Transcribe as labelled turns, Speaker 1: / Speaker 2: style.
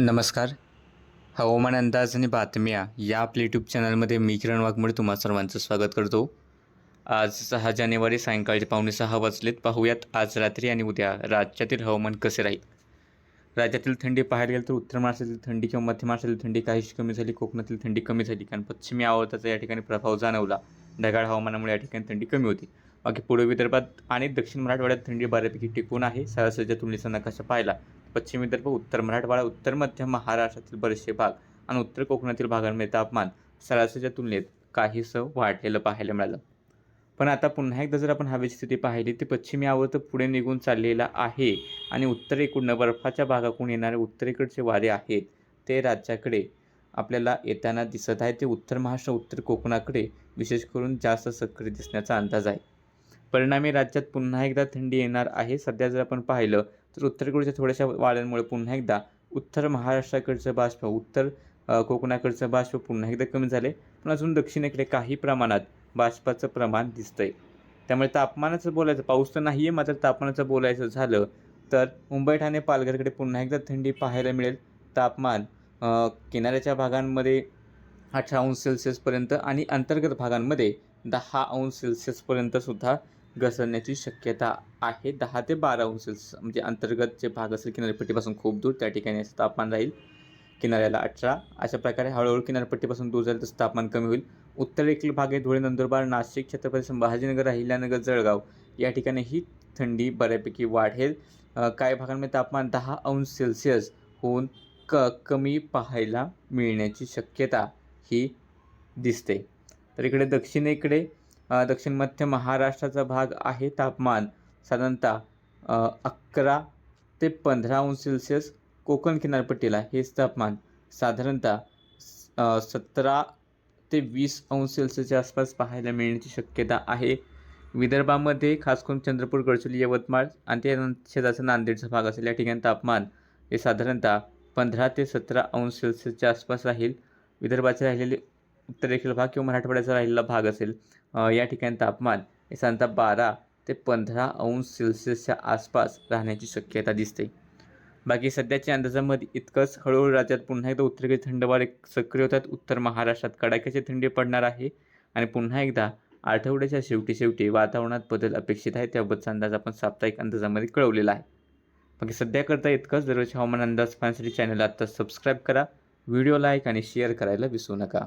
Speaker 1: नमस्कार. हवामान अंदाज आणि बातम्या या आपल्या यूट्यूब चॅनलमध्ये मी किरण वाघमोडे तुम्हा सर्वांचं स्वागत करतो. आज सहा जानेवारी सायंकाळचे पावणे सहा वाजलेत. पाहूयात आज रात्री आणि उद्या राज्यातील हवामान कसे राहील? राज्यातील थंडी पाहायला गेलं तर उत्तर महाराष्ट्रातील थंडी किंवा मध्य महाराष्ट्रातील थंडी काहीशी कमी झाली कोकणातील थंडी कमी झाली कारण पश्चिमी आवर्ताचा या ठिकाणी प्रभाव जाणवला. ढगाळ हवामानामुळे या ठिकाणी थंडी कमी होती. बाकी पूर्व विदर्भात आणि दक्षिण मराठवाड्यात थंडी बऱ्यापैकी टिकून आहे. सरासरीच्या तुलनेचा नकाशा पाहिला. पश्चिम विदर्भ उत्तर मराठवाडा उत्तर मध्य महाराष्ट्रातील बरेचसे भाग आणि उत्तर कोकणातील भागांमध्ये तापमान सरासरीच्या तुलनेत काहीसं वाढलेलं पाहायला मिळालं. पण आता पुन्हा एकदा जर आपण हवेची स्थिती पाहिली तर पश्चिमी आवर्त पुढे निघून चाललेला आहे आणि उत्तरेकडून बर्फाच्या भागाकडून येणारे उत्तरेकडचे वारे आहेत ते राज्याकडे आपल्याला येताना दिसत आहे. ते उत्तर महाराष्ट्र उत्तर कोकणाकडे विशेष करून जास्त सक्रिय दिसण्याचा अंदाज आहे. परिणामी राज्यात पुन्हा एकदा थंडी येणार आहे. सध्या जर आपण पाहिलं तर उत्तरेकडच्या थोड्याशा वाऱ्यांमुळे पुन्हा एकदा उत्तर महाराष्ट्राकडचं बाष्प उत्तर कोकणाकडचं बाष्प पुन्हा एकदा कमी झाले. पण अजून दक्षिणेकडे काही प्रमाणात बाष्पाचं प्रमाण दिसतंय. त्यामुळे तापमानाचं बोलायचं पाऊस तर नाही आहे मात्र तापमानाचं बोलायचं झालं तर मुंबई ठाणे पालघरकडे पुन्हा एकदा थंडी पाहायला मिळेल. तापमान किनाऱ्याच्या भागांमध्ये अठरा अंश सेल्सिअसपर्यंत आणि अंतर्गत भागांमध्ये दहा अंश सेल्सिअसपर्यंतसुद्धा घसरण्याची शक्यता आहे. दहा ते बारा अंश म्हणजे अंतर्गत जे भाग असेल किनारपट्टीपासून खूप दूर त्या ठिकाणी असं तापमान राहील. किनाऱ्याला अठरा. अशा प्रकारे हळूहळू किनारपट्टीपासून दूर जाईल तसं तापमान कमी होईल. उत्तरेकडील भाग आहे धुळे नंदुरबार नाशिक छत्रपती संभाजीनगर अहिल्यानगर जळगाव. या ठिकाणी ही थंडी बऱ्यापैकी वाढेल. काही भागांमध्ये तापमान दहा अंश सेल्सिअस होऊन क कमी पाहायला मिळण्याची शक्यता ही दिसते. तर इकडे दक्षिणेकडे दक्षिण मध्य महाराष्ट्राचा भाग आहे तापमान. साधारणतः अकरा ते पंधरा अंश सेल्सिअस कोकण किनारपट्टीला हेच तापमान. साधारणतः स- सतरा ते वीस अंश सेल्सिअसच्या आसपास पाहायला मिळण्याची शक्यता आहे. विदर्भामध्ये खास करून चंद्रपूर गडचिरोली यवतमाळ आणि ते शेजारचा नांदेडचा भाग असेल या ठिकाणी तापमान हे साधारणतः पंधरा ते सतरा अंश सेल्सिअसच्या आसपास राहील. विदर्भाचे राहिलेले उत्तरेकडील भाग किंवा मराठवाड्याचा राहिलेला भाग असेल या ठिकाणी तापमान हे साधारणतः बारा ते पंधरा अंश सेल्सिअसच्या आसपास राहण्याची शक्यता दिसते. बाकी सध्याच्या अंदाजामध्ये इतकंच हळूहळू राज्यात पुन्हा एकदा उत्तरेकडे थंडवारे सक्रिय होतात. उत्तर महाराष्ट्रात कडाक्याची थंडी पडणार आहे आणि पुन्हा एकदा आठवड्याच्या शेवटी शेवटी वातावरणात बदल अपेक्षित आहे त्याबद्दलचा अंदाज आपण साप्ताहिक अंदाजामध्ये कळवलेला आहे. बाकी सध्या करता इतकंच. दररोज हवामान अंदाज पाहण्यासाठी चॅनल आत्ता सबस्क्राईब करा. व्हिडिओ लाईक आणि शेअर करायला विसरू नका.